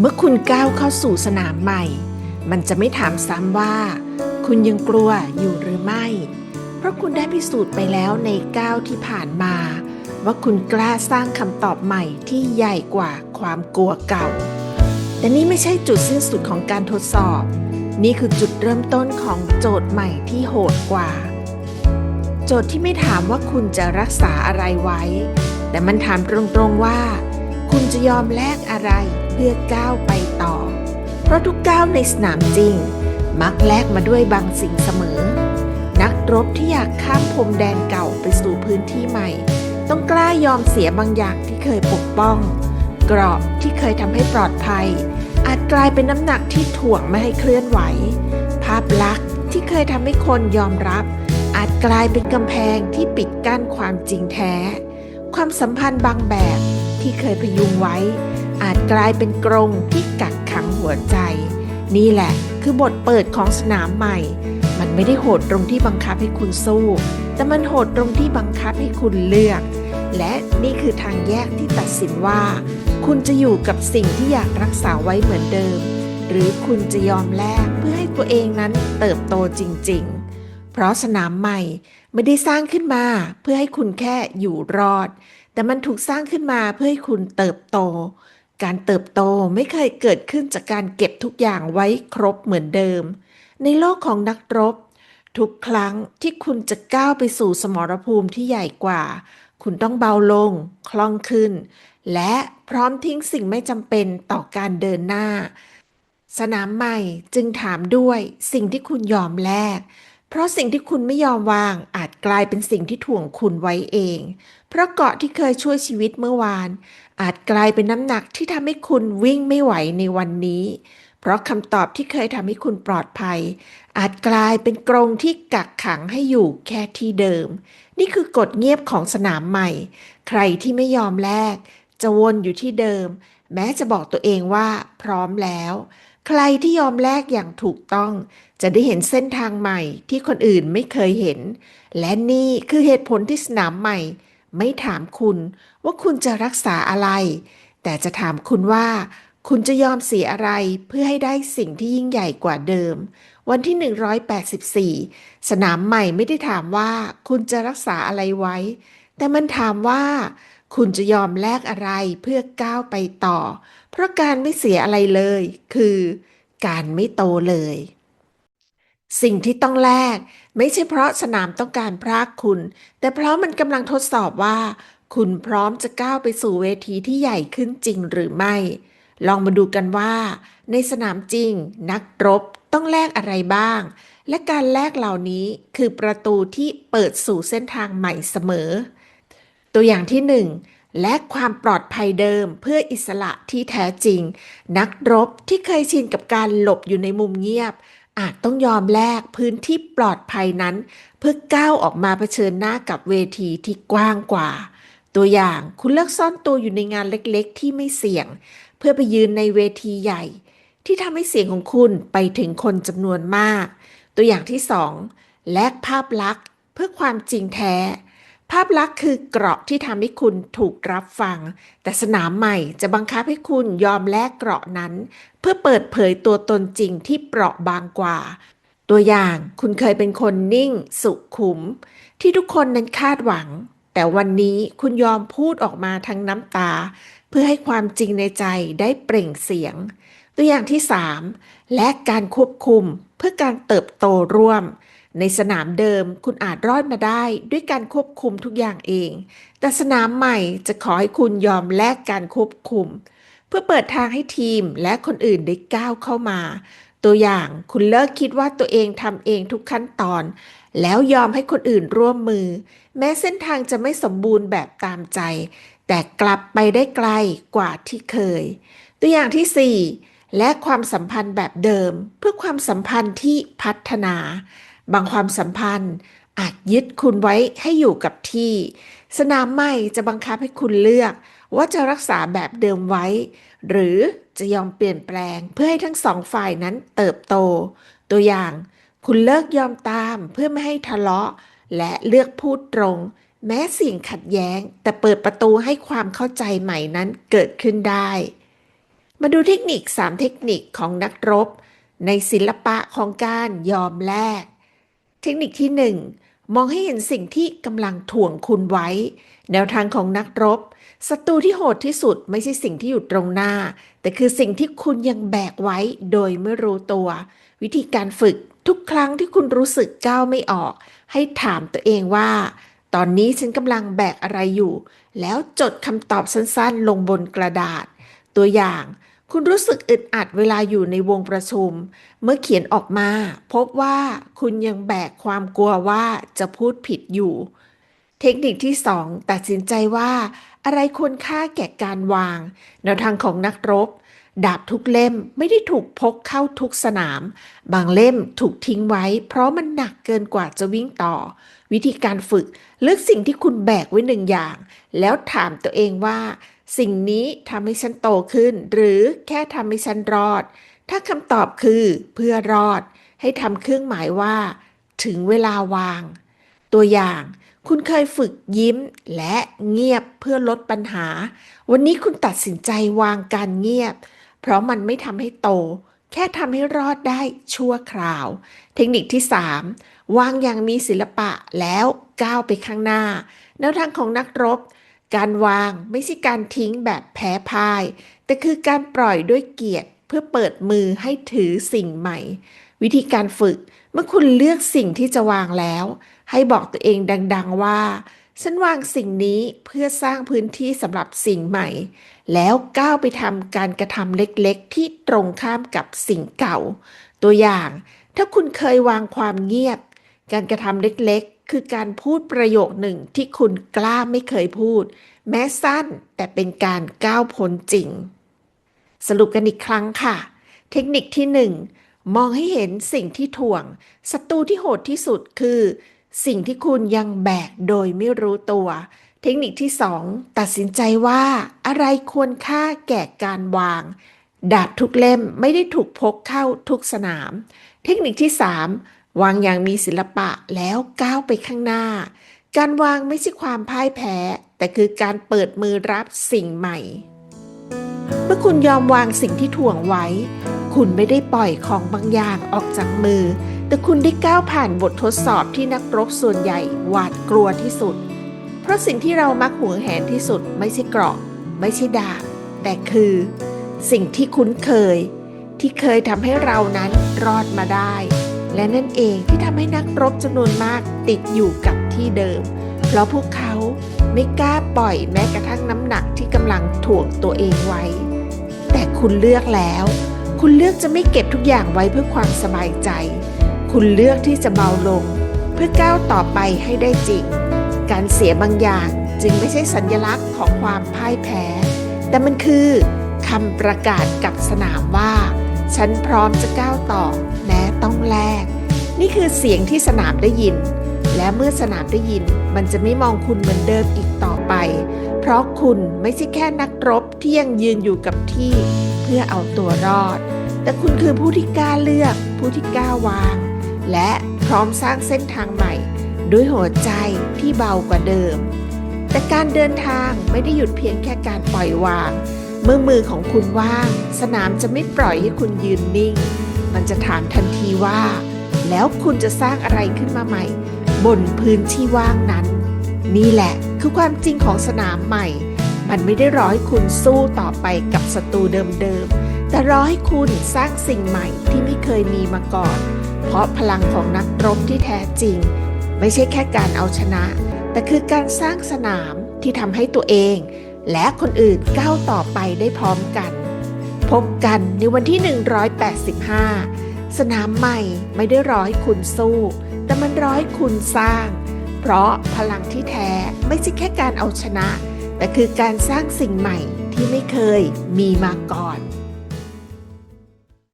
เมื่อคุณก้าวเข้าสู่สนามใหม่ มันจะไม่ถามซ้ำว่า คุณยังกลัวอยู่หรือไม่ เพราะคุณได้พิสูจน์ไปแล้วในก้าวที่ผ่านมา ว่าคุณกล้าสร้างคำตอบใหม่ที่ใหญ่กว่าความกลัวเก่า แต่นี่ไม่ใช่จุดสิ้นสุดของการทดสอบ นี่คือจุดเริ่มต้นของโจทย์ใหม่ที่โหดกว่า โจทย์ที่ไม่ถามว่าคุณจะรักษาอะไรไว้ แต่มันถามตรงๆว่า คุณจะยอมแลกอะไรเพื่อก้าวไปต่อ เพราะทุกก้าวในสนามจริง มักแลกมาด้วยบางสิ่งเสมอ นักรบที่อยากข้ามพรมแดนเก่าไปสู่พื้นที่ใหม่ ต้องกล้ายอมเสียบางอย่างที่เคยปกป้อง เกราะที่เคยทำให้ปลอดภัย อาจกลายเป็นน้ำหนักที่ถ่วงไม่ให้เคลื่อนไหว ภาพลักษณ์ที่เคยทำให้คนยอมรับ อาจกลายเป็นกำแพงที่ปิดกั้นความจริงแท้ ความสัมพันธ์บางแบบ ที่เคยพยุงไว้ อาจกลายเป็นกรงที่กักขังหัวใจ นี่แหละคือบทเปิดของสนามใหม่ มันไม่ได้โหดตรงที่บังคับให้คุณสู้ แต่มันโหดตรงที่บังคับให้คุณเลือก และนี่คือทางแยกที่ตัดสินว่า คุณจะอยู่กับสิ่งที่อยากรักษาไว้เหมือนเดิม หรือคุณจะยอมแลกเพื่อให้ตัวเองนั้นเติบโตจริง ๆเพราะสนามใหม่ไม่ได้สร้างขึ้นมาเพื่อให้คุณแค่อยู่รอด แต่มันถูกสร้างขึ้นมาเพื่อให้คุณเติบโต การเติบโตไม่เคยเกิดขึ้นจากการเก็บทุกอย่างไว้ครบเหมือนเดิม ในโลกของนักรบ ทุกครั้งที่คุณจะก้าวไปสู่สมรภูมิที่ใหญ่กว่า คุณต้องเบาลง คล่องขึ้น และพร้อมทิ้งสิ่งไม่จำเป็นต่อการเดินหน้า สนามใหม่จึงถามด้วยสิ่งที่คุณยอมแลก เพราะสิ่งที่คุณไม่ยอมวางอาจกลายเป็นสิ่งที่ถ่วงคุณไว้เอง เพราะเกาะที่เคยช่วยชีวิตเมื่อวาน อาจกลายเป็นน้ำหนักที่ทำให้คุณวิ่งไม่ไหวในวันนี้ เพราะคำตอบที่เคยทำให้คุณปลอดภัย อาจกลายเป็นกรงที่กักขังให้อยู่แค่ที่เดิม นี่คือกฎเงียบของสนามใหม่ ใครที่ไม่ยอมแลกจะวนอยู่ที่เดิม แม้จะบอกตัวเองว่าพร้อมแล้ว ใครที่ยอมแลกอย่างถูกต้อง จะได้เห็นเส้นทางใหม่ที่คนอื่นไม่เคยเห็น และนี่คือเหตุผลที่สนามใหม่ ไม่ถามคุณว่าคุณจะรักษาอะไร แต่จะถามคุณว่า คุณจะยอมเสียอะไรเพื่อให้ได้สิ่งที่ยิ่งใหญ่กว่าเดิม วันที่ 184 สนามใหม่ไม่ได้ถามว่าคุณจะรักษาอะไรไว้ แต่มันถามว่า คุณจะยอมแลกอะไรเพื่อก้าวไปต่อ เพราะการไม่เสียอะไรเลย คือการไม่โตเลย สิ่งที่ต้องแลกไม่ใช่เพราะสนามต้องการพรากคุณ แต่เพราะมันกำลังทดสอบว่า คุณพร้อมจะก้าวไปสู่เวทีที่ใหญ่ขึ้นจริงหรือไม่ ลองมาดูกันว่า ในสนามจริง นักรบต้องแลกอะไรบ้าง และการแลกเหล่านี้คือประตูที่เปิดสู่เส้นทางใหม่เสมอ ตัวอย่างที่หนึ่งและความปลอดภัยเดิมเพื่ออิสระที่แท้จริง นักรบที่เคยชินกับการหลบอยู่ในมุมเงียบ อาจต้องยอมแลกพื้นที่ปลอดภัยนั้น เพื่อก้าวออกมาเผชิญหน้ากับเวทีที่กว้างกว่า ตัวอย่างคุณเลือกซ่อนตัวอยู่ในงานเล็กๆ ที่ไม่เสี่ยง เพื่อไปยืนในเวทีใหญ่ ที่ทำให้เสียงของคุณไปถึงคนจำนวนมาก ตัวอย่างที่สองแลกภาพลักษณ์เพื่อความจริงแท้ ภาพลักษณ์คือเกราะที่ทำให้คุณถูกรับฟัง แต่สนามใหม่จะบังคับให้คุณยอมแลกเกราะนั้น เพื่อเปิดเผยตัวตนจริงที่เปราะบางกว่า ตัวอย่างคุณเคยเป็นคนนิ่ง สุขุม ที่ทุกคนนั้นคาดหวัง แต่วันนี้คุณยอมพูดออกมาทั้งน้ำตา เพื่อให้ความจริงในใจได้เปล่งเสียง ตัวอย่างที่ 3 และการควบคุมเพื่อการเติบโตร่วม ในสนามเดิมคุณอาจรอดมาได้ด้วยการควบคุมทุกอย่างเอง แต่สนามใหม่จะขอให้คุณยอมแลกการควบคุม เพื่อเปิดทางให้ทีมและคนอื่นได้ก้าวเข้ามา ตัวอย่างคุณเลิกคิดว่าตัวเองทำเองทุกขั้นตอน แล้วยอมให้คนอื่นร่วมมือ แม้เส้นทางจะไม่สมบูรณ์แบบตามใจ แต่กลับไปได้ไกลกว่าที่เคย ตัวอย่างที่ 4 และความสัมพันธ์แบบเดิม เพื่อความสัมพันธ์ที่พัฒนา บางความสัมพันธ์ อาจยึดคุณไว้ให้อยู่กับที่ สนามใหม่จะบังคับให้คุณเลือก ว่าจะรักษาแบบเดิมไว้ หรือจะยอมเปลี่ยนแปลงเพื่อให้ทั้งสองฝ่ายนั้นเติบโต ตัวอย่างคุณเลิกยอมตามเพื่อไม่ให้ทะเลาะ และเลือกพูดตรง แม้สิ่งขัดแย้ง แต่เปิดประตูให้ความเข้าใจใหม่นั้นเกิดขึ้นได้ มาดูเทคนิค 3 เทคนิคของนักรบ ในศิลปะของการยอมแลก เทคนิคที่ 1 มองให้เห็นสิ่งที่กำลังถ่วงคุณไว้ แนวทางของนักรบศัตรูที่โหดที่สุดไม่ใช่สิ่งที่อยู่ตรงหน้า แต่คือสิ่งที่คุณยังแบกไว้โดยไม่รู้ตัว วิธีการฝึกทุกครั้งที่คุณรู้สึกก้าวไม่ออก ให้ถามตัวเองว่า ตอนนี้ฉันกำลังแบกอะไรอยู่ แล้วจดคำตอบสั้นๆ ลงบนกระดาษ ตัวอย่าง คุณรู้สึกอึดอัดเวลาอยู่ในวงประชุม เมื่อเขียนออกมา พบว่าคุณยังแบกความกลัวว่าจะพูดผิดอยู่ เทคนิคที่ 2 ตัดสินใจว่า อะไรควรค่าแก่การวาง แนวทางของนักรบ ดาบทุกเล่มไม่ได้ถูกพกเข้าทุกสนาม บางเล่มถูกทิ้งไว้ เพราะมันหนักเกินกว่าจะวิ่งต่อ วิธีการฝึกเลือกสิ่งที่คุณแบกไว้หนึ่งอย่าง แล้วถามตัวเองว่า สิ่งนี้ทำให้ฉันโตขึ้น หรือแค่ทำให้ฉันรอด ถ้าคำตอบคือเพื่อรอด ให้ทำเครื่องหมายว่า ถึงเวลาวาง ตัวอย่างคุณเคยฝึกยิ้มและเงียบเพื่อลดปัญหา วันนี้คุณตัดสินใจวางการเงียบ เพราะมันไม่ทำให้โต แค่ทำให้รอดได้ชั่วคราว เทคนิคที่ 3 วางอย่างมีศิลปะแล้วก้าวไปข้างหน้าแนวทางของนักรบ การวางไม่ใช่การทิ้งแบบแพ้พ่าย แต่คือการปล่อยด้วยเกียรติเพื่อเปิดมือให้ถือสิ่งใหม่ วิธีการฝึกเมื่อคุณเลือกสิ่งที่จะวางแล้ว ให้บอกตัวเองดัง ๆว่า ฉันวางสิ่งนี้เพื่อสร้างพื้นที่สำหรับสิ่งใหม่ แล้วก้าวไปทำการกระทำเล็กๆ ที่ตรงข้ามกับสิ่งเก่า ตัวอย่าง ถ้าคุณเคยวางความเงียบ การกระทำเล็กๆ คือการพูดประโยคหนึ่งที่คุณกล้าไม่เคยพูด แม้สั้นแต่เป็นการก้าวพ้นจริง สรุปกันอีกครั้งค่ะ เทคนิคที่ 1 มองให้เห็นสิ่งที่ถ่วงศัตรูที่โหดที่สุดคือ สิ่งที่คุณยังแบกโดยไม่รู้ตัว เทคนิคที่ 2 ตัดสินใจว่าอะไรควรค่าแก่การวาง ดาบทุกเล่มไม่ได้ถูกพกเข้าทุกสนาม เทคนิคที่ 3 วางอย่างมีศิลปะแล้วก้าวไปข้างหน้า การวางไม่ใช่ความพ่ายแพ้ แต่คือการเปิดมือรับสิ่งใหม่ เมื่อคุณยอมวางสิ่งที่ถ่วงไว้ คุณไม่ได้ปล่อยของบางอย่างออกจากมือ แต่คุณได้ก้าวผ่านบททดสอบที่นักรบส่วนใหญ่หวาดกลัวที่สุด เพราะสิ่งที่เรามักหวงแหนที่สุดไม่ใช่เกราะ ไม่ใช่ดาบแต่คือ สิ่งที่คุ้นเคย ที่เคยทำให้เรานั้นรอดมาได้ และนั่นเองที่ทำให้นักรบจำนวนมากติดอยู่กับที่เดิม เพราะพวกเขาไม่กล้าปล่อยแม้กระทั่งน้ำหนักที่กำลังถ่วงตัวเองไว้ แต่คุณเลือกแล้ว คุณเลือกจะไม่เก็บทุกอย่างไว้เพื่อความสบายใจ คุณเลือกที่จะเบาลง เพื่อก้าวต่อไปให้ได้จริง การเสียบางอย่างจึงไม่ใช่สัญลักษณ์ของความพ่ายแพ้ แต่มันคือคำประกาศกับสนามว่า ฉันพร้อมจะก้าวต่อแม้ ต้องแลกนี่คือเสียงที่สนามได้ยิน และเมื่อสนามได้ยิน มันจะไม่มองคุณเหมือนเดิมอีกต่อไป เพราะคุณไม่ใช่แค่นักรบที่ยังยืนอยู่กับที่ เพื่อเอาตัวรอด แต่คุณคือผู้ที่กล้าเลือก ผู้ที่กล้าวาง และพร้อมสร้างเส้นทางใหม่ ด้วยหัวใจที่เบากว่าเดิม แต่การเดินทางไม่ได้หยุดเพียงแค่การปล่อยวาง เมื่อมือของคุณว่าง สนามจะไม่ปล่อยให้คุณยืนนิ่ง มันจะถามทันทีว่า แล้วคุณจะสร้างอะไรขึ้นมาใหม่ บนพื้นที่ว่างนั้น นี่แหละคือความจริงของสนามใหม่ มันไม่ได้รอให้คุณสู้ต่อไปกับศัตรูเดิมๆ แต่รอให้คุณสร้างสิ่งใหม่ที่ไม่เคยมีมาก่อน เพราะพลังของนักรบที่แท้จริง ไม่ใช่แค่การเอาชนะ แต่คือการสร้างสนามที่ทำให้ตัวเอง และคนอื่นก้าวต่อไปได้พร้อมกัน พบกันในวันที่ 185 สนามใหม่ไม่ได้รอให้คุณสู้ แต่มันรอให้คุณสร้าง เพราะพลังที่แท้ไม่ใช่แค่การเอาชนะ แต่คือการสร้างสิ่งใหม่ที่ไม่เคยมีมาก่อน